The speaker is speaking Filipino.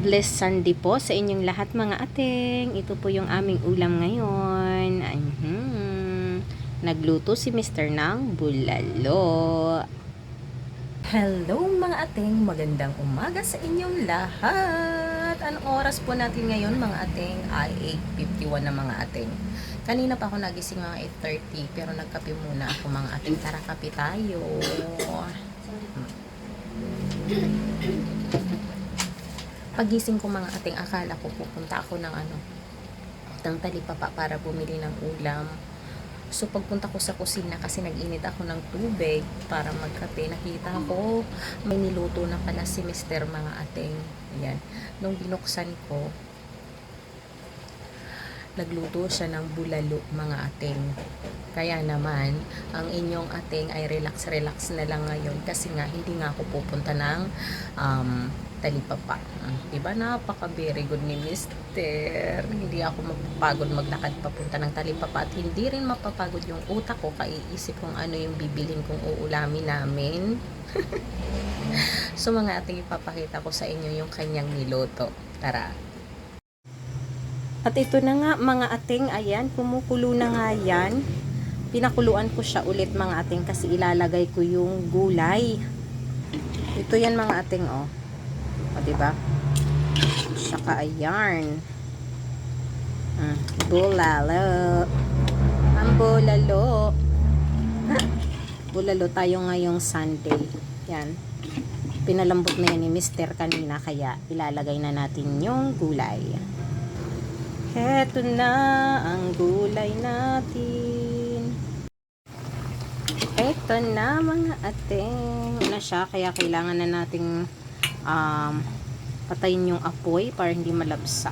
Blessed Sunday po sa inyong lahat mga ating. Ito po yung aming ulam ngayon. Mhm. Nagluto si Mr. ng bulalo. Hello mga ating, magandang umaga sa inyong lahat. Anong oras po natin ngayon mga ating? Ay 8.51 na mga ating. Kanina pa ako nagising mga 8.30 pero nagkape muna ako mga ating. Tara kape tayo. Pagising ko mga ating akala ko pupunta ako ng ano ng talipapa para bumili ng ulam. So pagpunta ko sa kusina kasi nag-init ako ng tubig para magkape, nakita ko may niluto na pala si Mr. mga ating. Yan. Nung binuksan ko, nagluto siya ng bulalo mga ating. Kaya naman, ang inyong ating ay relax-relax na lang ngayon kasi nga hindi nga ako pupunta ng um, talipapa. Diba napaka very good ni Mister. Hindi ako mapapagod maglakad papunta ng talipapa at hindi rin mapapagod yung utak ko kaiisip kung ano yung bibilin kong uulamin namin. so mga ating ipapakita ko sa inyo yung kanyang niloto. Tara. At ito na nga mga ating, ayan, kumukulo na nga yan. Pinakuluan ko siya ulit mga ating kasi ilalagay ko yung gulay. Ito yan mga ating, oh. O, diba? Saka ayan. Mm, bulalo. Ang bulalo. bulalo tayo ngayong Sunday. Yan. Pinalambot na yan ni Mister kanina kaya ilalagay na natin yung gulay. Heto na ang gulay natin. Ito na mga ating na siya kaya kailangan na nating um, patayin yung apoy para hindi malabsa.